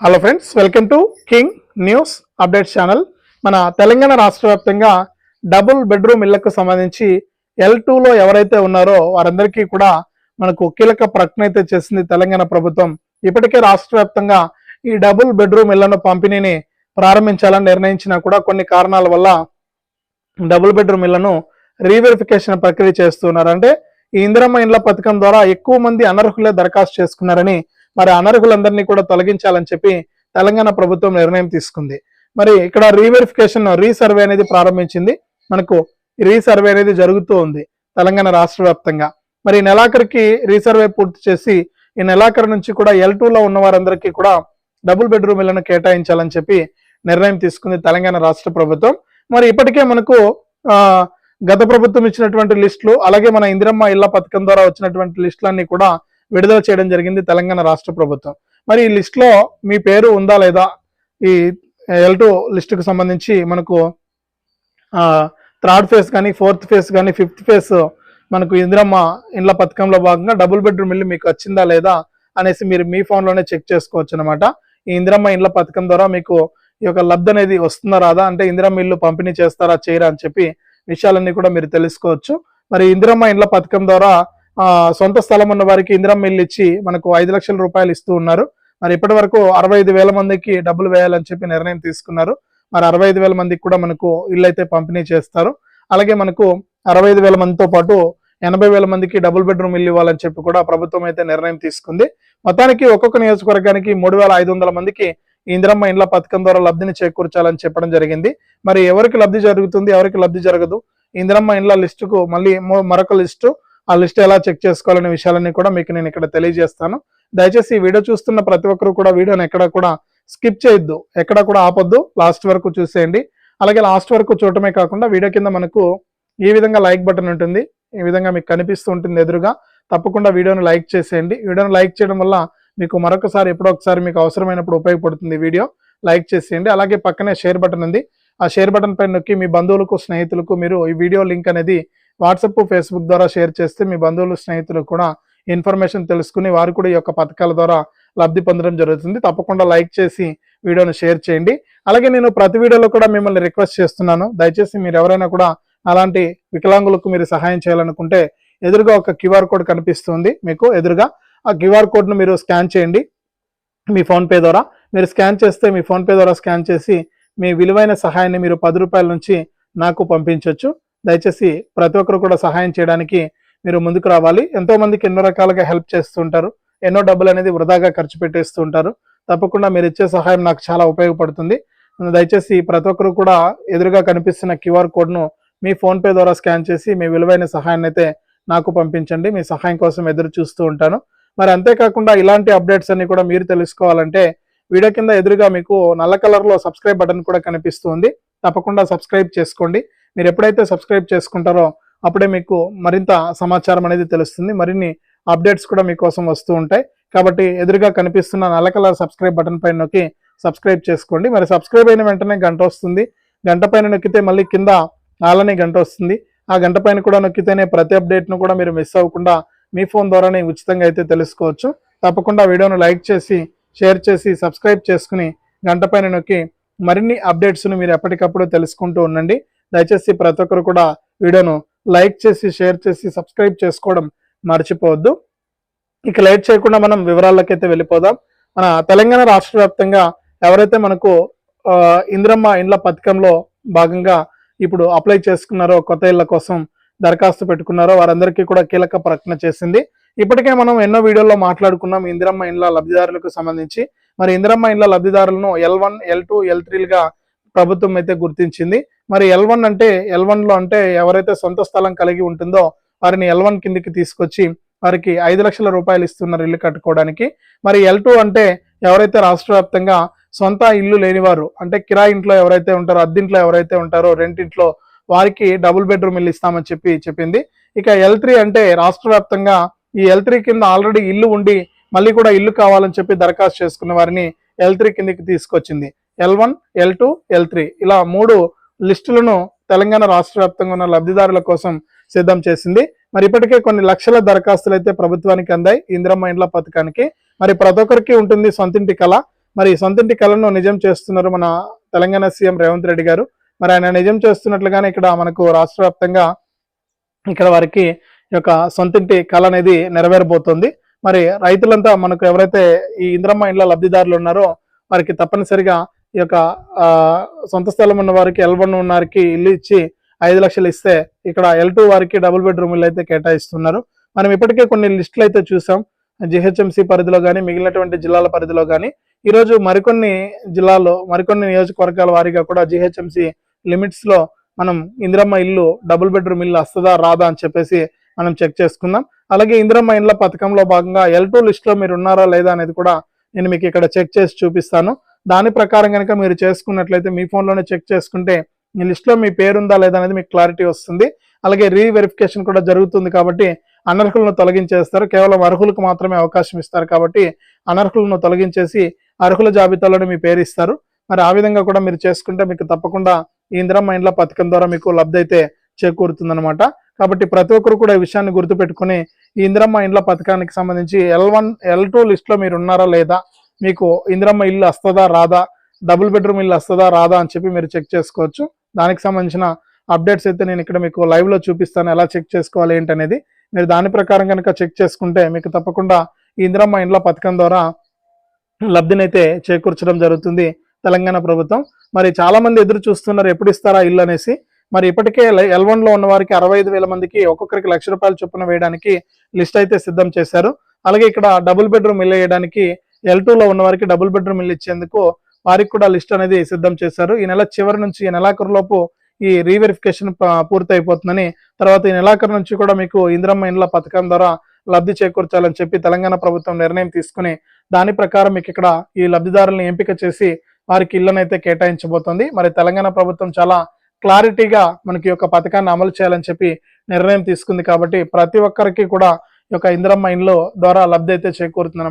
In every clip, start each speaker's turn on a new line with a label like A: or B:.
A: Hello friends welcome to king news updates channel మన తెలంగాణ రాష్ట్ర వ్యాప్తంగా డబుల్ బెడ్రూమ్ ఇళ్ళకు సంబంధించి ఎల్ టూలో ఎవరైతే ఉన్నారో వారందరికీ కూడా మనకు కీలక ప్రకటన అయితే చేసింది తెలంగాణ ప్రభుత్వం. ఇప్పటికే రాష్ట్ర వ్యాప్తంగా ఈ డబుల్ బెడ్రూమ్ ఇళ్ళను పంపిణీని ప్రారంభించాలని నిర్ణయించినా కూడా కొన్ని కారణాల వల్ల డబుల్ బెడ్రూమ్ ఇళ్ళను రీవెరిఫికేషన్ ప్రక్రియ చేస్తున్నారు. అంటే ఈ ఇందిరమ్మ ఇండ్ల పథకం ద్వారా ఎక్కువ మంది అనర్హులే దరఖాస్తు చేసుకున్నారని మరి అనర్హులందరినీ కూడా తొలగించాలని చెప్పి తెలంగాణ ప్రభుత్వం నిర్ణయం తీసుకుంది. మరి ఇక్కడ రీవెరిఫికేషన్ రీసర్వే అనేది ప్రారంభించింది. మనకు రీసర్వే అనేది జరుగుతూ ఉంది తెలంగాణ రాష్ట్ర వ్యాప్తంగా. మరి ఈ నెలాఖరికి రీసర్వే పూర్తి చేసి ఈ నెలాఖరు నుంచి కూడా ఎల్ టూలో ఉన్న వారందరికీ కూడా డబుల్ బెడ్రూమ్ ఇళ్ళను కేటాయించాలని చెప్పి నిర్ణయం తీసుకుంది తెలంగాణ రాష్ట్ర ప్రభుత్వం. మరి ఇప్పటికే మనకు గత ప్రభుత్వం ఇచ్చినటువంటి లిస్టులు అలాగే మన ఇందిరమ్మ ఇళ్ళ పథకం ద్వారా వచ్చినటువంటి లిస్టులన్నీ కూడా విడుదల చేయడం జరిగింది తెలంగాణ రాష్ట్ర ప్రభుత్వం. మరి ఈ లిస్ట్లో మీ పేరు ఉందా లేదా? ఈ ఎల్ టూ లిస్టుకు సంబంధించి మనకు థర్డ్ ఫేజ్ కానీ ఫోర్త్ ఫేజ్ కానీ ఫిఫ్త్ ఫేజ్ మనకు ఇందిరమ్మ ఇండ్ల పథకంలో భాగంగా డబుల్ బెడ్రూమ్ ఇల్లు మీకు వచ్చిందా లేదా అనేసి మీరు మీ ఫోన్లోనే లోనే చెక్ చేసుకోవచ్చు అనమాట ఈ ఇందిరమ్మ ఇండ్ల పథకం ద్వారా మీకు ఈ యొక్క లబ్ధి అనేది వస్తుందా రాదా? అంటే ఇందిరమ్మ ఇల్లు పంపిణీ చేస్తారా చేయరా అని చెప్పి విషయాలన్నీ కూడా మీరు తెలుసుకోవచ్చు. మరి ఇందిరమ్మ ఇండ్ల పథకం ద్వారా సొంత స్థలం ఉన్న వారికి ఇందిరమ్మ ఇల్లు ఇచ్చి మనకు ఐదు లక్షల రూపాయలు ఇస్తూ ఉన్నారు. మరి ఇప్పటి వరకు అరవై ఐదు వేల మందికి డబ్బులు వేయాలని చెప్పి నిర్ణయం తీసుకున్నారు. మరి అరవై ఐదు వేల మందికి కూడా మనకు ఇల్లు అయితే పంపిణీ చేస్తారు. అలాగే మనకు అరవై ఐదు వేల మందితో పాటు ఎనభై వేల మందికి డబుల్ బెడ్రూమ్ ఇల్లు ఇవ్వాలని చెప్పి కూడా ప్రభుత్వం అయితే నిర్ణయం తీసుకుంది. మొత్తానికి ఒక్కొక్క నియోజకవర్గానికి మూడు వేల ఐదు వందల మందికి ఇందిరమ్మ ఇండ్ల పథకం ద్వారా లబ్ధిని చేకూర్చాలని చెప్పడం జరిగింది. మరి ఎవరికి లబ్ధి జరుగుతుంది ఎవరికి లబ్ధి జరగదు? ఇందిరమ్మ ఇండ్ల లిస్టుకు మళ్ళీ మరొక లిస్టు ఆ లిస్ట్ ఎలా చెక్ చేసుకోవాలనే విషయాలన్నీ కూడా మీకు నేను ఇక్కడ తెలియజేస్తాను. దయచేసి ఈ వీడియో చూస్తున్న ప్రతి ఒక్కరు కూడా వీడియోని ఎక్కడ కూడా స్కిప్ చేయొద్దు. ఎక్కడ కూడా ఆపొద్దు. లాస్ట్ వరకు చూసేయండి. అలాగే లాస్ట్ వరకు చూడటమే కాకుండా వీడియో కింద మనకు ఈ విధంగా లైక్ బటన్ ఉంటుంది. ఈ విధంగా మీకు కనిపిస్తూ ఉంటుంది ఎదురుగా. తప్పకుండా వీడియోను లైక్ చేసేయండి. వీడియోను లైక్ చేయడం వల్ల మీకు మరొకసారి ఎప్పుడో ఒకసారి మీకు అవసరమైనప్పుడు ఉపయోగపడుతుంది వీడియో. లైక్ చేసేయండి. అలాగే పక్కనే షేర్ బటన్ ఉంది. ఆ షేర్ బటన్ పైన నొక్కి మీ బంధువులకు స్నేహితులకు మీరు ఈ వీడియో లింక్ అనేది వాట్సాప్ ఫేస్బుక్ ద్వారా షేర్ చేస్తే మీ బంధువులు స్నేహితులు కూడా ఇన్ఫర్మేషన్ తెలుసుకుని వారు కూడా ఈ యొక్క పథకాల ద్వారా లబ్ధి పొందడం జరుగుతుంది. తప్పకుండా లైక్ చేసి వీడియోని షేర్ చేయండి. అలాగే నేను ప్రతి వీడియోలో కూడా మిమ్మల్ని రిక్వెస్ట్ చేస్తున్నాను. దయచేసి మీరు ఎవరైనా కూడా అలాంటి వికలాంగులకు మీరు సహాయం చేయాలనుకుంటే ఎదురుగా ఒక క్యూఆర్ కోడ్ కనిపిస్తుంది మీకు. ఎదురుగా ఆ క్యూఆర్ కోడ్ను మీరు స్కాన్ చేయండి మీ ఫోన్పే ద్వారా. మీరు స్కాన్ చేస్తే మీ ఫోన్పే ద్వారా స్కాన్ చేసి మీ విలువైన సహాయాన్ని మీరు పది రూపాయల నుంచి నాకు పంపించవచ్చు దయచేసి ప్రతి ఒక్కరు కూడా సహాయం చేయడానికి మీరు ముందుకు రావాలి. ఎంతో మందికి ఎన్నో రకాలుగా హెల్ప్ చేస్తుంటారు. ఎన్నో డబ్బులు అనేది వృధాగా ఖర్చు పెట్టేస్తూ ఉంటారు తప్పకుండా మీరు ఇచ్చే సహాయం నాకు చాలా ఉపయోగపడుతుంది. దయచేసి ప్రతి ఒక్కరు కూడా ఎదురుగా కనిపిస్తున్న క్యూఆర్ కోడ్ను మీ ఫోన్పే ద్వారా స్కాన్ చేసి మీ విలువైన సహాయాన్ని అయితే నాకు పంపించండి. మీ సహాయం కోసం ఎదురు చూస్తూ ఉంటాను. మరి అంతేకాకుండా ఇలాంటి అప్డేట్స్ అన్ని కూడా మీరు తెలుసుకోవాలంటే వీడియో కింద ఎదురుగా మీకు నల్ల కలర్లో సబ్స్క్రైబ్ బటన్ కూడా కనిపిస్తుంది తప్పకుండా సబ్స్క్రైబ్ చేసుకోండి. మీరు ఎప్పుడైతే సబ్స్క్రైబ్ చేసుకుంటారో అప్పుడే మీకు మరింత సమాచారం అనేది తెలుస్తుంది. మరిన్ని అప్డేట్స్ కూడా మీకోసం వస్తూ ఉంటాయి. కాబట్టి ఎదురుగా కనిపిస్తున్న నల్ల కలర్ సబ్స్క్రైబ్ బటన్ పైన నొక్కి సబ్స్క్రైబ్ చేసుకోండి. మరి సబ్స్క్రైబ్ అయిన వెంటనే గంట వస్తుంది. గంట పైన నొక్కితే మళ్ళీ కింద ఆలని గంట వస్తుంది. ఆ గంట పైన కూడా నొక్కితేనే ప్రతి అప్డేట్ను కూడా మీరు మిస్ అవ్వకుండా మీ ఫోన్ ద్వారానే ఉచితంగా అయితే తెలుసుకోవచ్చు. తప్పకుండా వీడియోను లైక్ చేసి షేర్ చేసి సబ్స్క్రైబ్ చేసుకుని గంట పైన నొక్కి మరిన్ని అప్డేట్స్ను మీరు ఎప్పటికప్పుడు తెలుసుకుంటూ ఉండండి. దయచేసి ప్రతి ఒక్కరు కూడా వీడియోను లైక్ చేసి షేర్ చేసి సబ్స్క్రైబ్ చేసుకోవడం మర్చిపోవద్దు. ఇక లేట్ చేయకుండా మనం వివరాలకైతే వెళ్ళిపోదాం. మన తెలంగాణ రాష్ట్ర వ్యాప్తంగా ఎవరైతే మనకు ఇంద్రమ్మ ఇందిరమ్మ ఇండ్ల పథకంలో భాగంగా ఇప్పుడు అప్లై చేసుకున్నారో కొత్త ఇళ్ళ కోసం దరఖాస్తు పెట్టుకున్నారో వారందరికీ కూడా కీలక ప్రకటన చేసింది. ఇప్పటికే మనం ఎన్నో వీడియోల్లో మాట్లాడుకున్నాం ఇందిరమ్మ ఇండ్ల లబ్ధిదారులకు సంబంధించి. మరి ఇందిరమ్మ ఇండ్ల లబ్ధిదారులను L one L two L త్రీలుగా ప్రభుత్వం అయితే గుర్తించింది. మరి ఎల్ వన్ అంటే ఎల్లో అంటే ఎవరైతే సొంత స్థలం కలిగి ఉంటుందో వారిని ఎల్ వన్ కిందికి తీసుకొచ్చి వారికి ఐదు లక్షల రూపాయలు ఇస్తున్నారు ఇల్లు కట్టుకోవడానికి. మరి ఎల్ టూ అంటే ఎవరైతే రాష్ట్ర వ్యాప్తంగా సొంత ఇల్లు లేనివారు అంటే కిరా ఇంట్లో ఎవరైతే ఉంటారో అద్దింట్లో ఎవరైతే ఉంటారో రెంటింట్లో వారికి డబుల్ బెడ్రూమ్ ఇల్లు ఇస్తామని చెప్పి చెప్పింది. ఇక ఎల్ త్రీ అంటే రాష్ట్ర వ్యాప్తంగా ఈ ఎల్ త్రీ కింద ఆల్రెడీ ఇల్లు ఉండి మళ్ళీ కూడా ఇల్లు కావాలని చెప్పి దరఖాస్తు చేసుకున్న వారిని ఎల్ త్రీ కిందికి తీసుకొచ్చింది. L one L two L three ఇలా మూడు లిస్టులను తెలంగాణ రాష్ట్ర వ్యాప్తంగా ఉన్న లబ్ధిదారుల కోసం సిద్ధం చేసింది. మరి ఇప్పటికే కొన్ని లక్షల దరఖాస్తులు అయితే ప్రభుత్వానికి అందాయి. ఇందిరమ్మ ఇండ్ల పథకానికి. మరి ప్రతి ఒక్కరికి ఉంటుంది సొంతింటి కళ. మరి సొంతింటి కళను నిజం చేస్తున్నారు మన తెలంగాణ సీఎం రేవంత్ రెడ్డి గారు. మరి ఆయన నిజం చేస్తున్నట్లుగానే ఇక్కడ మనకు రాష్ట్ర వ్యాప్తంగా ఇక్కడ వారికి యొక్క సొంతింటి కళ అనేది నెరవేరబోతుంది. మరి రైతులంతా మనకు ఎవరైతే ఈ ఇంద్రమ్మ ఇండ్ల లబ్ధిదారులు ఉన్నారో వారికి తప్పనిసరిగా ఈ యొక్క సొంత స్థలం ఉన్న వారికి ఎల్ వన్ ఉన్న వారికి ఇల్లు ఇచ్చి ఐదు లక్షలు ఇస్తే ఇక్కడ ఎల్ టూ వారికి డబుల్ బెడ్రూమ్ ఇల్లు అయితే కేటాయిస్తున్నారు. మనం ఇప్పటికే కొన్ని లిస్టులు అయితే చూసాం. జిహెచ్ఎంసీ పరిధిలో కానీ మిగిలినటువంటి జిల్లాల పరిధిలో కానీ ఈరోజు మరికొన్ని జిల్లాల్లో మరికొన్ని నియోజకవర్గాల వారీగా కూడా జిహెచ్ఎంసీ లిమిట్స్లో మనం ఇందిరమ్మ ఇల్లు డబుల్ బెడ్రూమ్ ఇల్లు వస్తుందా రాదా అని చెప్పేసి మనం చెక్ చేసుకుందాం. అలాగే ఇందిరమ్మ ఇండ్ల పథకంలో భాగంగా ఎల్ టూ లిస్ట్లో మీరు ఉన్నారా లేదా అనేది కూడా నేను మీకు ఇక్కడ చెక్ చేసి చూపిస్తాను. దాని ప్రకారం కనుక మీరు చేసుకున్నట్లయితే మీ ఫోన్లోనే చెక్ చేసుకుంటే ఈ లిస్ట్లో మీ పేరుందా లేదా అనేది మీకు క్లారిటీ వస్తుంది. అలాగే రీవెరిఫికేషన్ కూడా జరుగుతుంది కాబట్టి అనర్హులను తొలగించేస్తారు. కేవలం అర్హులకు మాత్రమే అవకాశం ఇస్తారు కాబట్టి అనర్హులను తొలగించేసి అర్హుల జాబితాలోనే మీ పేరు ఇస్తారు మరి ఆ విధంగా కూడా మీరు చేసుకుంటే మీకు తప్పకుండా ఈ ఇందిరమ్మ ఇండ్ల పథకం ద్వారా మీకు లబ్ధి అయితే చేకూరుతుందన్నమాట. కాబట్టి ప్రతి ఒక్కరు కూడా ఈ విషయాన్ని గుర్తుపెట్టుకుని ఈ ఇందిరమ్మ ఇండ్ల పథకానికి సంబంధించి ఎల్ వన్ ఎల్ టూ లిస్ట్లో మీరు ఉన్నారా లేదా మీకు ఇందిరమ్మ ఇల్లు వస్తుందా రాదా? డబుల్ బెడ్రూమ్ ఇల్లు వస్తుందా రాదా అని చెప్పి మీరు చెక్ చేసుకోవచ్చు. దానికి సంబంధించిన అప్డేట్స్ అయితే నేను ఇక్కడ మీకు లైవ్లో చూపిస్తాను. ఎలా చెక్ చేసుకోవాలి ఏంటనేది. మీరు దాని ప్రకారం కనుక చెక్ చేసుకుంటే మీకు తప్పకుండా ఇంద్రమ్మ ఇందిరమ్మ ఇండ్ల పథకం ద్వారా లబ్ధినైతే చేకూర్చడం జరుగుతుంది తెలంగాణ ప్రభుత్వం. మరి చాలా మంది ఎదురు చూస్తున్నారు ఎప్పుడు ఇస్తారా ఇల్లు అనేసి. మరి ఇప్పటికే ఎల్ వన్లో ఉన్న వారికి అరవై ఐదు వేల మందికి ఒక్కొక్కరికి లక్ష రూపాయలు చొప్పున వేయడానికి లిస్ట్ అయితే సిద్ధం చేశారు. అలాగే ఇక్కడ డబుల్ బెడ్రూమ్ ఇల్లు వేయడానికి ఎల్లో ఉన్న వారికి డబుల్ బెడ్రూమ్ ఇల్లు ఇచ్చేందుకు వారికి కూడా లిస్ట్ అనేది సిద్ధం చేశారు. ఈ నెల చివరి నుంచి ఈ నెలాఖరు లోపు ఈ రీవెరిఫికేషన్ పూర్తి అయిపోతుందని తర్వాత ఈ నెలాఖరు నుంచి కూడా మీకు ఇందిరమ్మ ఇండ్ల పథకం ద్వారా లబ్ధి చేకూర్చాలని చెప్పి తెలంగాణ ప్రభుత్వం నిర్ణయం తీసుకుని దాని ప్రకారం మీకు ఇక్కడ ఈ లబ్ధిదారులను ఎంపిక చేసి వారికి ఇళ్ళనైతే కేటాయించబోతోంది. మరి తెలంగాణ ప్రభుత్వం చాలా క్లారిటీగా మనకి యొక్క పథకాన్ని అమలు చేయాలని చెప్పి నిర్ణయం తీసుకుంది కాబట్టి ప్రతి ఒక్కరికి కూడా ఈ యొక్క ఇందిరమ్మ ఇండ్లు ద్వారా లబ్ధి అయితే చేకూరుతుంది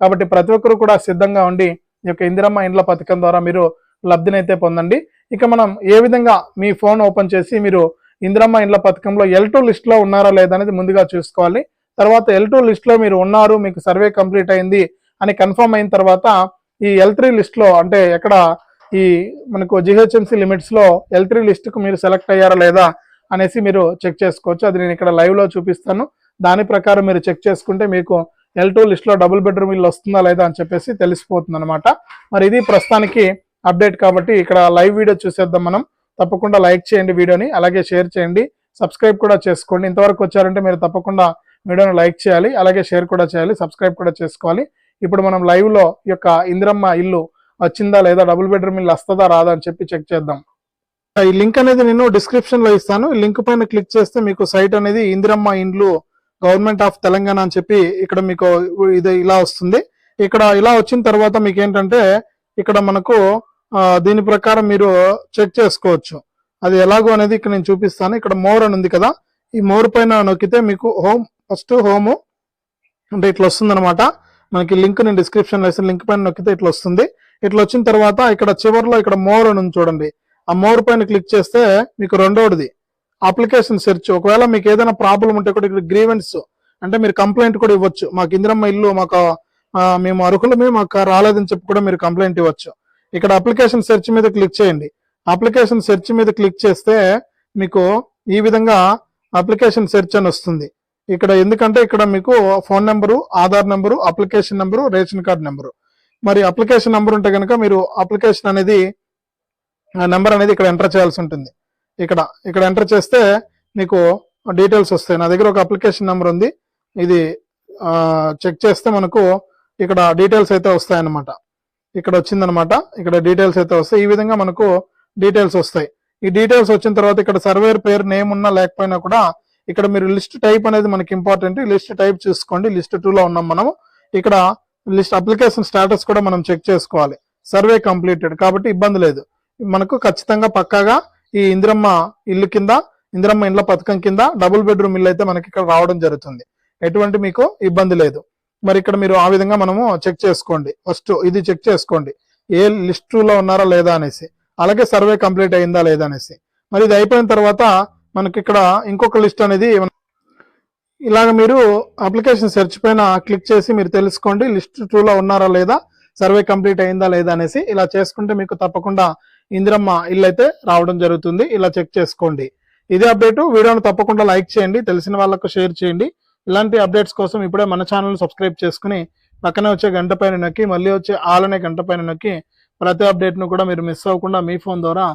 A: కాబట్టి ప్రతి ఒక్కరు కూడా సిద్ధంగా ఉండి ఈ యొక్క ఇందిరమ్మ ఇండ్ల పథకం ద్వారా మీరు లబ్ధినైతే పొందండి. ఇక మనం ఏ విధంగా మీ ఫోన్ ఓపెన్ చేసి మీరు ఇందిరమ్మ ఇండ్ల పథకంలో ఎల్ టూ లిస్ట్లో ఉన్నారా లేదా అనేది ముందుగా చూసుకోవాలి. తర్వాత ఎల్ టూ లిస్ట్లో మీరు ఉన్నారు మీకు సర్వే కంప్లీట్ అయింది అని కన్ఫర్మ్ అయిన తర్వాత ఈ ఎల్ త్రీ లిస్ట్లో అంటే ఎక్కడ ఈ మనకు జిహెచ్ఎంసీ లిమిట్స్లో ఎల్ త్రీ లిస్ట్కు మీరు సెలెక్ట్ అయ్యారా లేదా అనేసి మీరు చెక్ చేసుకోవచ్చు. అది నేను ఇక్కడ లైవ్లో చూపిస్తాను. దాని ప్రకారం మీరు చెక్ చేసుకుంటే మీకు ఎల్ టూ లిస్ట్లో డబుల్ బెడ్రూమ్ ఇల్లు వస్తుందా లేదా అని చెప్పేసి తెలిసిపోతుంది అనమాట మరి ఇది ప్రస్తుతానికి అప్డేట్ కాబట్టి ఇక్కడ లైవ్ వీడియో చూసేద్దాం మనం. తప్పకుండా లైక్ చేయండి వీడియోని అలాగే షేర్ చేయండి. సబ్స్క్రైబ్ కూడా చేసుకోండి. ఇంతవరకు వచ్చారంటే మీరు తప్పకుండా వీడియోని లైక్ చేయాలి అలాగే షేర్ కూడా చేయాలి సబ్స్క్రైబ్ కూడా చేసుకోవాలి. ఇప్పుడు మనం లైవ్లో ఈ యొక్క ఇందిరమ్మ ఇల్లు వచ్చిందా లేదా డబుల్ బెడ్రూమ్ ఇల్లు వస్తుందా రాదా అని చెప్పి చెక్ చేద్దాం. ఈ లింక్ అనేది నేను డిస్క్రిప్షన్లో ఇస్తాను. లింక్ పైన క్లిక్ చేస్తే మీకు సైట్ అనేది ఇందిరమ్మ ఇండ్లు గవర్నమెంట్ ఆఫ్ తెలంగాణ అని చెప్పి ఇక్కడ మీకు ఇది ఇలా వస్తుంది. ఇక్కడ ఇలా వచ్చిన తర్వాత మీకు ఏంటంటే ఇక్కడ మనకు దీని ప్రకారం మీరు చెక్ చేసుకోవచ్చు. అది ఎలాగో అనేది ఇక్కడ నేను చూపిస్తాను. ఇక్కడ మోర్ అని ఉంది కదా ఈ మోర్ పైన నొక్కితే మీకు హోమ్ ఫస్ట్ హోమ్ అంటే ఇట్లా వస్తుంది అనమాట మనకి లింక్ నేను డిస్క్రిప్షన్ వేసిన లింక్ పైన నొక్కితే ఇట్లా వస్తుంది. ఇట్లా వచ్చిన తర్వాత ఇక్కడ చివరిలో ఇక్కడ మోర్ అని చూడండి. ఆ మోర్ పైన క్లిక్ చేస్తే మీకు రెండోది అప్లికేషన్ సెర్చ్. ఒకవేళ మీకు ఏదైనా ప్రాబ్లం ఉంటే కూడా ఇక్కడ గ్రీవెన్స్ అంటే మీరు కంప్లైంట్ కూడా ఇవ్వచ్చు. మాకు ఇందిరమ్మ ఇల్లు మాకు మేము అర్హులమే మాకు రాలేదని చెప్పి కూడా మీరు కంప్లైంట్ ఇవ్వచ్చు. ఇక్కడ అప్లికేషన్ సెర్చ్ మీద క్లిక్ చేయండి. అప్లికేషన్ సెర్చ్ మీద క్లిక్ చేస్తే మీకు ఈ విధంగా అప్లికేషన్ సెర్చ్ అని వస్తుంది. ఇక్కడ ఎందుకంటే ఇక్కడ మీకు phone number Aadhaar number application number ration card number. మరి అప్లికేషన్ నెంబర్ ఉంటే కనుక మీరు అప్లికేషన్ అనేది నెంబర్ అనేది ఇక్కడ ఎంటర్ చేయాల్సి ఉంటుంది. ఇక్కడ ఇక్కడ ఎంటర్ చేస్తే మీకు డీటెయిల్స్ వస్తాయి. నా దగ్గర ఒక అప్లికేషన్ నెంబర్ ఉంది. ఇది చెక్ చేస్తే మనకు ఇక్కడ డీటెయిల్స్ అయితే వస్తాయి అన్నమాట ఇక్కడ వచ్చిందనమాట ఇక్కడ డీటెయిల్స్ అయితే వస్తాయి. ఈ విధంగా మనకు డీటెయిల్స్ వస్తాయి. ఈ డీటెయిల్స్ వచ్చిన తర్వాత ఇక్కడ సర్వేర్ పేరు నేమ్ ఉన్నా లేకపోయినా కూడా ఇక్కడ మీరు లిస్ట్ టైప్ అనేది మనకి ఇంపార్టెంట్ లిస్ట్ టైప్ చూసుకోండి. లిస్ట్ టూలో ఉన్నాం మనము. ఇక్కడ లిస్ట్ అప్లికేషన్ స్టేటస్ కూడా మనం చెక్ చేసుకోవాలి. సర్వే కంప్లీటెడ్ కాబట్టి ఇబ్బంది లేదు. మనకు ఖచ్చితంగా పక్కాగా ఈ ఇందిరమ్మ ఇల్లు కింద ఇందిరమ్మ ఇండ్ల పథకం కింద డబుల్ బెడ్రూమ్ ఇల్లు అయితే మనకి ఇక్కడ రావడం జరుగుతుంది. ఎటువంటి మీకు ఇబ్బంది లేదు. మరి ఇక్కడ మీరు ఆ విధంగా మనము చెక్ చేసుకోండి. ఫస్ట్ ఇది చెక్ చేసుకోండి. ఏ లిస్ట్లో ఉన్నారా లేదా అనేసి. అలాగే సర్వే కంప్లీట్ అయిందా లేదా అనేసి. మరి ఇది అయిపోయిన తర్వాత మనకి ఇక్కడ ఇంకొక లిస్ట్ అనేది ఇలాగ మీరు అప్లికేషన్ సెర్చ్ పైన క్లిక్ చేసి మీరు తెలుసుకోండి. లిస్ట్ టూలో ఉన్నారా లేదా? సర్వే కంప్లీట్ అయిందా లేదా అనేసి. ఇలా చేసుకుంటే మీకు తప్పకుండా ఇందిరమ్మ ఇల్లు అయితే రావడం జరుగుతుంది. ఇలా చెక్ చేసుకోండి. ఇదే అప్డేట్. వీడియోను తప్పకుండా లైక్ చేయండి. తెలిసిన వాళ్ళకు షేర్ చేయండి. ఇలాంటి అప్డేట్స్ కోసం ఇప్పుడే మన ఛానల్ సబ్స్క్రైబ్ చేసుకుని పక్కనే వచ్చే గంట పైన నొక్కి మళ్ళీ వచ్చే ఆలనే గంట పైన నొక్కి ప్రతి అప్డేట్ను కూడా మీరు మిస్ అవ్వకుండా మీ ఫోన్ ద్వారా